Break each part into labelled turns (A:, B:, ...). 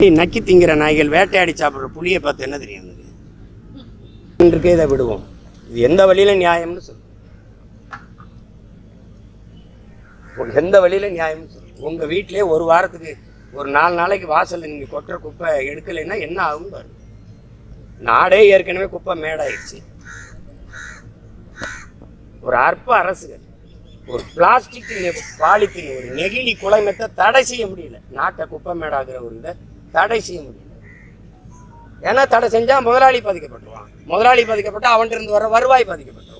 A: நக்கி திங்கிற நாய்கள் வேட்டையாடி சாப்பிட்ற புளியை பார்த்து என்ன தெரியும் எனக்கு இருக்கே இதை விடுவோம். இது எந்த வழியில நியாயம்னு சொல்லு. எந்த வழியில நியாயம்னு சொல்லு. உங்க வீட்டிலே ஒரு வாரத்துக்கு ஒரு நாலு நாளைக்கு வாசல்ல நீங்க கொட்டுற குப்பை எடுக்கலைன்னா என்ன ஆகும் பாரு. நாடே ஏற்கனவே குப்பை மேடாயிடுச்சு ஒரு அற்ப அரசுகள் ஒரு பிளாஸ்டிக் பாலித்தீன் ஒரு நெகிழி குலைமத்தை தடை செய்ய முடியல. நாட்டை குப்பை மேடாகிற ஒரு இதை தடை செய்ய முடியல. ஏன்னா தடை செஞ்சால் முதலாளி பாதிக்கப்பட்டுருவான். முதலாளி பாதிக்கப்பட்டால் அவன்கிட்ட இருந்து வர வருவாய் பாதிக்கப்பட்டுவோம்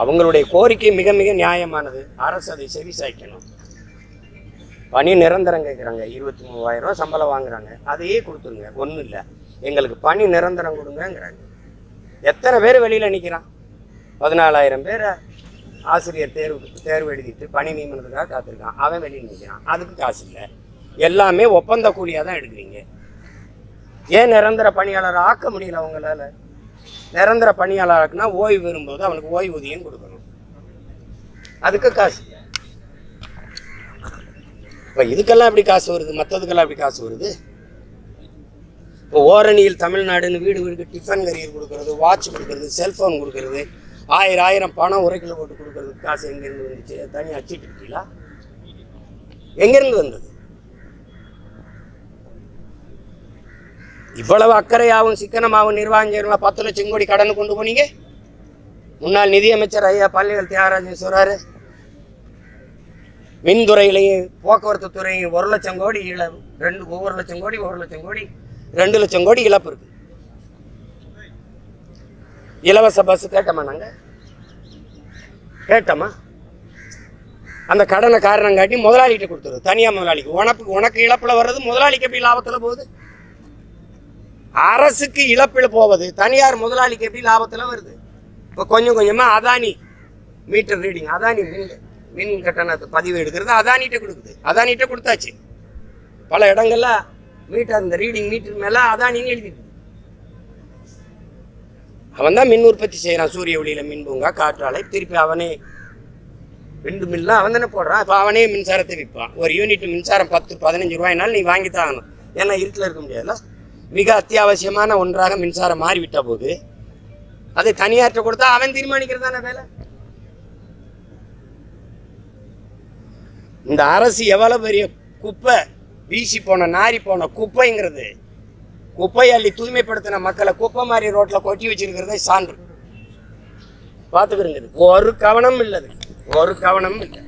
A: அவங்களுடைய கோரிக்கை மிக மிக நியாயமானது. அரசு அதை செவி சாய்க்கணும். பணி நிரந்தரம் கேட்குறாங்க இருபத்தி மூவாயிரம் ரூபா சம்பளம் வாங்குறாங்க. அதையே கொடுத்துருங்க. ஒன்றும் இல்லை. எங்களுக்கு பணி நிரந்தரம் கொடுங்கிறாங்க எத்தனை பேர் வெளியில் நிற்கிறான் பதினாலாயிரம் பேரை? ஆசிரியர் தேர்வு தேர்வு எழுதிட்டு பணி நியமனத்துக்காக காத்திருக்கான். அவன் வெளியில் நிற்கிறான். அதுக்கு காசு இல்லை. எல்லாமே ஒப்பந்த கூலியாக தான் எடுக்கிறீங்க. ஏன் நிரந்தர பணியாளர் ஆக்க முடியல அவங்களால? நிரந்தர பணியாளருக்குன்னா ஓய்வு வரும்போது அவனுக்கு ஓய்வூதியம் கொடுக்கணும். அதுக்கு காசு இல்லை. இப்போ இதுக்கெல்லாம் எப்படி காசு வருது? மற்றதுக்கெல்லாம் எப்படி காசு வருது? இப்போ ஓரணியில் தமிழ்நாடுன்னு வீடு வீடுக்கு டிஃபன் கரியர் கொடுக்கறது வாட்ச் கொடுக்கறது செல்ஃபோன் கொடுக்கறது ஆயிரம் ஆயிரம் பணம் உரைக்கில் போட்டு கொடுக்கறதுக்கு காசு எங்கேருந்து வந்துச்சு? தனி அச்சிட்டு இருக்கீங்களா? எங்கேருந்து வந்தது? இவ்வளவு அக்கறையாகவும் சிக்கனமாகவும் நிர்வாகம் பத்து லட்சம் கோடி கடன் கொண்டு போனீங்க? முன்னாள் நிதியமைச்சர் ஐயா பள்ளிகள் தியாகராஜன் சொல்றாரு மின்துறையிலையும் போக்குவரத்து துறையும் ஒரு லட்சம் கோடி இழப்பு ரெண்டு ஒவ்வொரு லட்சம் கோடி ஒரு லட்சம் கோடி ரெண்டு லட்சம் கோடி இழப்பு இருக்கு. இலவச பஸ் கேட்டோமா நாங்க? கேட்டோமா? அந்த கடனை காரணம் காட்டி முதலாளிகிட்ட கொடுத்துருது தனியாக முதலாளிக்கு. உனக்கு உனக்கு இழப்புல வர்றது முதலாளிக்கு எப்படி லாபத்துல போகுது? அரசுக்கு இழப்பில் போவது தனியார் முதலாளிக்கு எப்படி லாபத்துல வருது? இப்போ கொஞ்சம் கொஞ்சமா அதானி மீட்டர் ரீடிங் அதானி மின் மின் கட்டணத்தை பதிவு எடுக்கிறது அதானிகிட்ட கொடுக்குது. அதானிட்ட கொடுத்தாச்சு. பல இடங்கள்ல மீட்டர் இந்த ரீடிங் மீட்டர் மேல அதானின்னு எழுதிட்டு அவன் தான் மின் உற்பத்தி செய்கிறான் சூரிய ஒளியில மின் பூங்கா காற்றாலை. திருப்பி அவனே ரெண்டு மில்லாம் அவன் தானே போடுறான். இப்போ அவனே மின்சாரத்தை விற்பான். ஒரு யூனிட் மின்சாரம் பத்து பதினஞ்சு ரூபாய்னாலும் நீ வாங்கி தான் ஆகணும் ஏன்னா இருட்டில் இருக்க முடியாதுல்ல? மிக அத்தியாவசியமான ஒன்றாக மின்சாரம் மாறிவிட்ட போது அதை தனியாற்ற கொடுத்தா அவன் தீர்மானிக்கிறது தானே வேலை? இந்த அரசு எவ்வளவு பெரிய குப்பை வீசி போன நாரி போன குப்பைங்கிறது குப்பை அள்ளி தூய்மைப்படுத்தின மக்களை குப்பை மாதிரி ரோட்ல கொட்டி வச்சிருக்கிறதே சான்று. பார்த்துக்கிறங்க. ஒரு கவனம் இல்லது. ஒரு கவனம் இல்லை.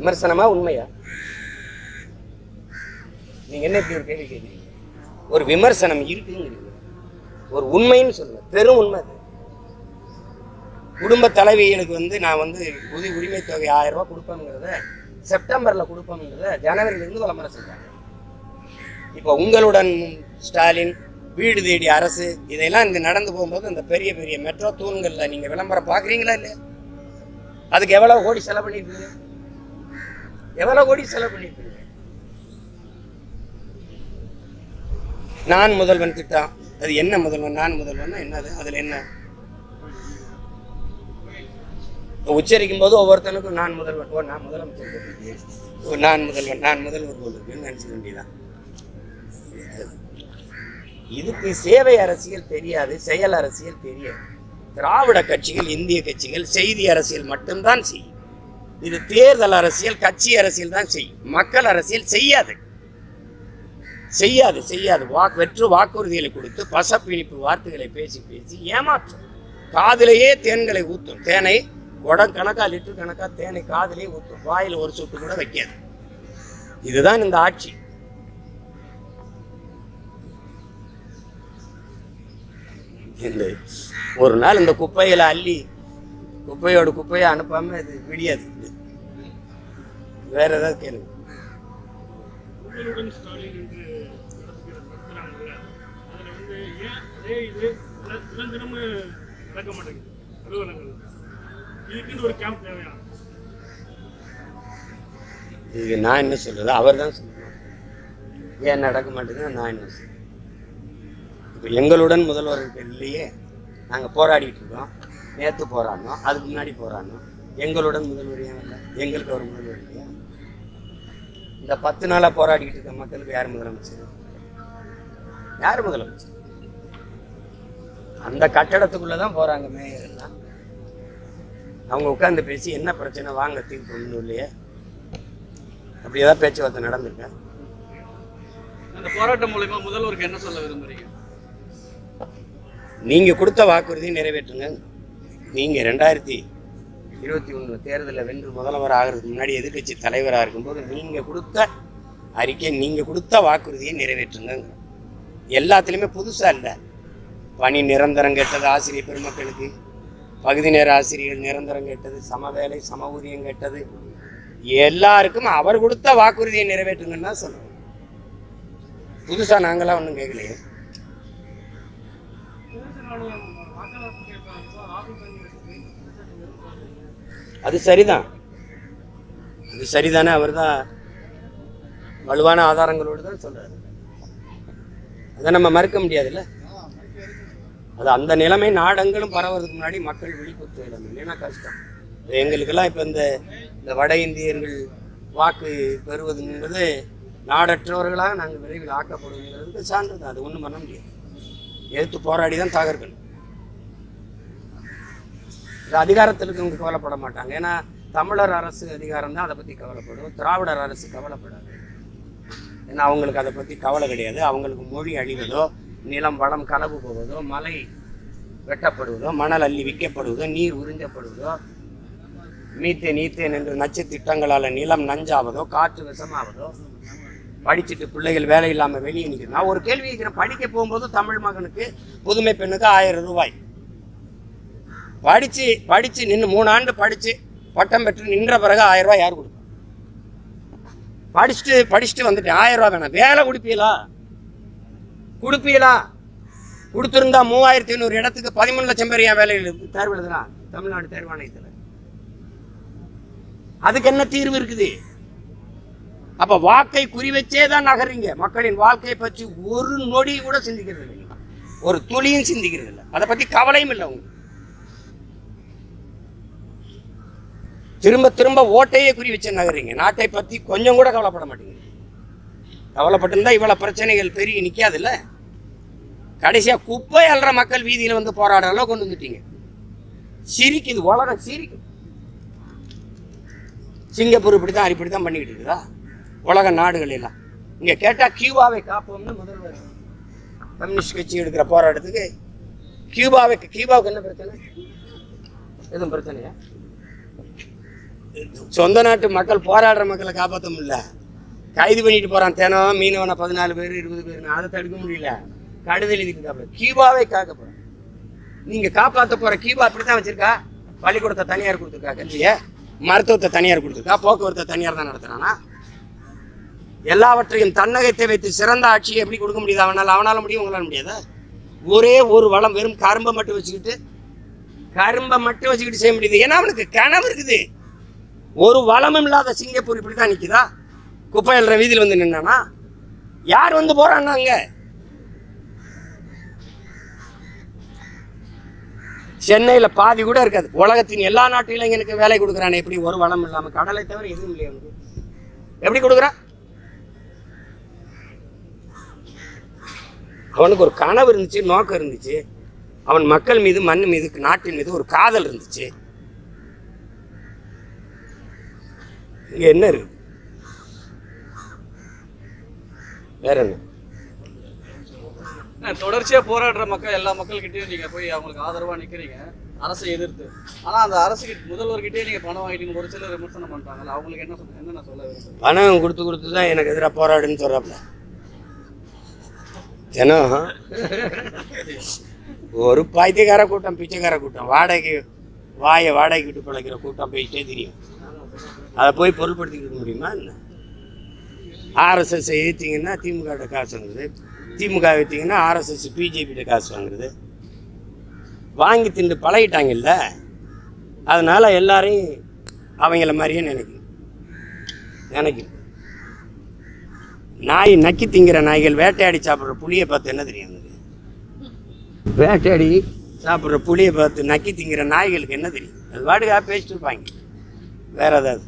A: விமர்சனமா உண்மையா? நீங்க என்ன இப்படி ஒரு கேள்வி கேட்குறீங்க? ஒரு விமர்சனம் இருக்குங்கிறீங்க. ஒரு உண்மைன்னு சொல்லுங்க. பெரும் உண்மை அது. குடும்ப தலைவிகளுக்கு வந்து நான் வந்து உதவி உரிமை தொகை ஆயிரம் ரூபாய் கொடுப்பேங்கிறத செப்டம்பர்ல கொடுப்போம்ன்றத ஜனவரியில இருந்து விளம்பரம் செஞ்சாங்க இப்போ உங்களுடன் ஸ்டாலின் வீடு தேடி அரசு இதையெல்லாம் இங்கே நடந்து போகும்போது இந்த பெரிய பெரிய மெட்ரோ தூண்களில் நீங்கள் விளம்பரம் பார்க்குறீங்களா இல்லையா? அதுக்கு எவ்வளோ கோடி செலவு பண்ணிருக்கீங்க எவ்வளோ கோடி செலவு பண்ணிருக்கீங்க நான் முதல்வன் திட்டம் அது என்ன முதல்வன்? நான் முதல்வன் என்னது? அதில் என்ன? உச்சரிக்கும் போது ஒவ்வொருத்தனுக்கும் நான் முதல்வன் ஓ நான் முதலமைச்சர். போல் இருக்கு. ஓ நான் முதல்வன் நான் முதல்வர் போல் இருக்குன்னு நினைச்சுக்க வேண்டியதான் இதுக்கு சேவை அரசியல் தெரியாது செயல் அரசியல் தெரியாது. திராவிட கட்சிகள் இந்திய கட்சிகள் செய்தி அரசியல் மட்டும்தான் செய்யும். இது தேர்தல் அரசியல் கட்சி அரசியல் தான் செய்யும். மக்கள் அரசியல் செய்யாது. செய்யாது செய்யாது. வாக்கு வெற்று வாக்குறுதிகளை கொடுத்து பசப்பிணிப்பு வார்த்தைகளை பேசி பேசி ஏமாற்றும். காதிலேயே தேன்களை ஊற்றும் தேனை குடம் கணக்கா லிட்டர் கணக்கா தேனை காதலே ஊற்றும் வாயில் ஒரு சொட்டு கூட வைக்காது. இதுதான் இந்த ஆட்சி. இந்த ஒரு நாள் இந்த குப்பைகளை அள்ளி குப்பையோட குப்பையை அனுப்பாம இது விடியாது. வேற ஏதாவது கேளுங்க.
B: அதே இது தினம் தினமும் நடக்க மாட்டேங்குது. அலுவலகங்கள். ஒரு கேம்ப் தேவையா?
A: இதுக்கு நான் என்ன சொல்றது? அவர் தான் சொல்லணும். ஏன் நடக்க மாட்டேங்குது நான் என்ன சொல்றது? இப்போ எங்களுடன் முதல்வர் இல்லையே நாங்கள் போராடிட்டு இருக்கோம். நேற்று போராடணும் அதுக்கு முன்னாடி போராடணும் எங்களுடன் முதல்வர் ஏன் இல்லை எங்களுக்கு ஒரு முதல்வர் இல்லையா? இந்த பத்து நாளாக போராடிக்கிட்டு இருக்க மக்களுக்கு யார் முதலமைச்சர்? யார் முதலமைச்சர்? அந்த கட்டடத்துக்குள்ளே தான் போகிறாங்க மேயர் எல்லாம். அவங்க உட்காந்து பேசி என்ன பிரச்சனை? வாங்க ஒன்றும் இல்லையே அப்படி ஏதாவது பேச்சுவார்த்தை நடந்திருக்கா.
C: அந்த போராட்டம் மூலயமா முதல்வருக்கு என்ன சொல்ல விரும்புறீங்க?
A: நீங்க கொடுத்த வாக்குறுதியை நிறைவேற்றுங்க. நீங்க ரெண்டாயிரத்தி இருபத்தி ஒன்று தேர்தலில் வென்று முதல்வர் ஆகிறதுக்கு முன்னாடி எதிர்க்கட்சி தலைவராக இருக்கும்போது நீங்க கொடுத்த அறிக்கை நீங்க கொடுத்த வாக்குறுதியை நிறைவேற்றுங்க. எல்லாத்துலேயுமே புதுசா இல்லை. பணி நிரந்தரம் கேட்டது ஆசிரியர் பெருமக்களுக்கு. பகுதி நேர ஆசிரியர்கள் நிரந்தரம் கேட்டது சம வேலை சம ஊதியம் கேட்டது. எல்லாருக்கும் அவர் கொடுத்த வாக்குறுதியை நிறைவேற்றுங்கன்னு தான் சொல்லுவோம் புதுசா நாங்களாம் ஒன்றும் கேட்கலையே. அது சரிதான். அது சரிதானே அவர் தான் வலுவான ஆதாரங்களோடு தான் சொல்றாரு. அதை நம்ம மறுக்க முடியாதுல்ல? அது அந்த நிலைமை நாடெங்கிலும் பரவறதுக்கு முன்னாடி மக்கள் விழிப்புத்து இடம். இல்லைன்னா கஷ்டம். எங்களுக்கெல்லாம் இப்போ இந்த இந்த வட இந்தியர்கள் வாக்கு பெறுவதுங்கிறது நாடற்றவர்களாக நாங்கள் விரைவில் ஆக்கப்படுங்கிறதுக்கு சான்று தான். அது ஒன்றும் பண்ண முடியாது. எதிர்த்து போராடி தான் தகர்க்கணும். இது அதிகாரத்தில் இருக்கவங்க கவலைப்பட மாட்டாங்க. ஏன்னா தமிழர் அரசு அதிகாரம் தான் அதை பற்றி கவலைப்படும். திராவிடர் அரசு கவலைப்படாது. ஏன்னா அவங்களுக்கு அதை பற்றி கவலை கிடையாது. அவங்களுக்கு மொழி அழிவதோ நிலம் வளம் களவு போவதோ மலை வெட்டப்படுவதோ மணல் அள்ளி விற்கப்படுவதோ நீர் உறிஞ்சப்படுவதோ மீத்தேன் நீத்தேன் என்று நச்சு திட்டங்களால் நிலம் நஞ்சாவதோ காற்று விஷமாவதோ படிச்சுட்டு பிள்ளைகள் வேலை இல்லாமல் வெளியே நிற்கிறது நான் ஒரு கேள்வி கேட்கிறேன். படிக்க போகும்போது தமிழ் மகனுக்கு புதுமை பெண்ணுக்கு ஆயிரம் ரூபாய். படித்து படித்து நின்று மூணு ஆண்டு படித்து பட்டம் பெற்று நின்ற பிறகு ஆயிரம் ரூபாய் யார் கொடுப்பா படிச்சுட்டு படிச்சுட்டு வந்துட்டு ஆயிரம் ரூபா வேணாம். வேலை கொடுப்பீங்களா? கொடுப்பீங்களா கொடுத்துருந்தா மூவாயிரத்தி ஐநூறு இடத்துக்கு பதிமூணு லட்சம் பேர் என் வேலையில் தேர்வு எழுதுறான் தமிழ்நாடு தேர்வாணையத்தில் அதுக்கு என்ன தீர்வு இருக்குது? அப்ப வாக்கை குறிவச்சே தான் நகர்றீங்க. மக்களின் வாழ்க்கையை பற்றி ஒரு நொடி கூட சிந்திக்கிறது இல்லை. ஒரு துளியும் சிந்திக்கிறது இல்லை. அதை பத்தி கவலையும் இல்லை உங்களுக்கு. திரும்ப திரும்ப ஓட்டையே குறி வச்சு நகர்றீங்க. நாட்டை பத்தி கொஞ்சம் கூட கவலைப்பட மாட்டேங்குது கவலைப்பட்டிருந்தா இவ்வளவு பிரச்சனைகள் பெரிய நிக்காதுல்ல? கடைசியாக குப்பை அல்ற மக்கள் வீதியில் வந்து போராடுற அளவு கொண்டு வந்துட்டீங்க. சிரிக்குது உலகம் சிரிக்குது சிங்கப்பூர் இப்படி தான் இப்படி தான் பண்ணிக்கிட்டு இருக்குதா? உலக நாடுகள் எல்லாம். இங்கே கேட்டால் கியூபாவை காப்போம்னு முதல்வர் கம்யூனிஸ்ட் கட்சி எடுக்கிற போராட்டத்துக்கு கியூபாவை கியூபாவுக்கு என்ன பிரச்சனை? எதுவும் பிரச்சனையா? சொந்த நாட்டு மக்கள் போராடுற மக்களை காப்பாற்ற முடியல. கைது பண்ணிட்டு போகிறான் தினம் மீனவனை பதினாலு பேர் இருபது பேர் அதை தடுக்க முடியல. கடுதல் இதுக்கு காப்ப கியூபாவை காக்க போறேன் நீங்க காப்பாற்ற போற கியூபா அப்படித்தான் வச்சிருக்கா? பள்ளிக்கூடத்தை தனியார் கொடுத்துருக்கா கல்வியை? மருத்துவத்தை தனியார் கொடுத்துருக்கா போக்குவரத்தை தனியார் தான் நடத்துறானா? எல்லாவற்றையும் தன்னகத்தை வைத்து சிறந்த ஆட்சியை எப்படி கொடுக்க முடியுது? அவனால் அவனால முடியும் உங்களால் முடியாதா? ஒரே ஒரு வளம் வெறும் கரும்பை மட்டும் வச்சுக்கிட்டு கரும்பை மட்டும் வச்சுக்கிட்டு செய்ய முடியுது. ஏன்னா அவனுக்கு கனவு இருக்குது. ஒரு வளமும் இல்லாத சிங்கப்பூர் இப்படி தான் நிற்குதா குப்பை எழுற வீதியில் வந்து நின்னானா? யார் வந்து போறான்னா அங்கே? சென்னையில் பாதி கூட இருக்காது. உலகத்தின் எல்லா நாட்டு இளைஞனுக்கு வேலை கொடுக்குறானே. எப்படி ஒரு வளம் இல்லாமல் கடலை தவிர எதுவும் இல்லையா அவனுக்கு. எப்படி கொடுக்குறான் அவனுக்கு ஒரு கனவு இருந்துச்சு நோக்கம் இருந்துச்சு. அவன் மக்கள் மீது மண் மீது நாட்டின் மீது ஒரு காதல் இருந்துச்சு. இங்கே என்ன இருக்கு? வேற என்ன?
C: அஹ் தொடர்ச்சியா போராடுற மக்கள் எல்லா மக்கள்கிட்டயும் நீங்க போய் அவங்களுக்கு ஆதரவா நிக்கிறீங்க. அரசை எதிர்த்து. ஆனா அந்த அரசு முதல்வர்கிட்டயே நீங்க பணம் வாங்கிட்டீங்க ஒரு சிலர் விமர்சனம் பண்றாங்கல்ல அவங்களுக்கு என்ன சொல்ல என்ன நான் சொல்ல
A: பணம் கொடுத்து கொடுத்து தான் எனக்கு எதிராக போராடுன்னு சொல்றாப்ல. தினம் ஒரு பாய்த்தியக்கார கூட்டம் பிச்சைக்கார கூட்டம் வாடகை வாயை வாடகை விட்டு பிழைக்கிற கூட்டம் போயிட்டே தெரியும். அதை போய் பொருள்படுத்திக்கிட்டு முடியுமா? என்ன? ஆர்எஸ்எஸ் ஏற்றிங்கன்னா திமுக காசு இருக்குது திமுக ஏற்றிங்கன்னா ஆர்எஸ்எஸ் பிஜேபிகிட்ட காசு வாங்குறது. வாங்கி திண்டு பழகிட்டாங்கல்ல அதனால எல்லாரையும் அவங்கள மாதிரியே நினைக்கும். நினைக்கும். நாய் நக்கி திங்கிற நாய்கள் வேட்டையாடி சாப்பிட்ற புளியை பார்த்து என்ன தெரியும்? வேட்டையாடி? சாப்பிட்ற புளியை பார்த்து நக்கி திங்கிற நாய்களுக்கு என்ன தெரியும்? அது வாடுக்காக பேசிட்டு இருப்பாங்க. வேற ஏதாவது.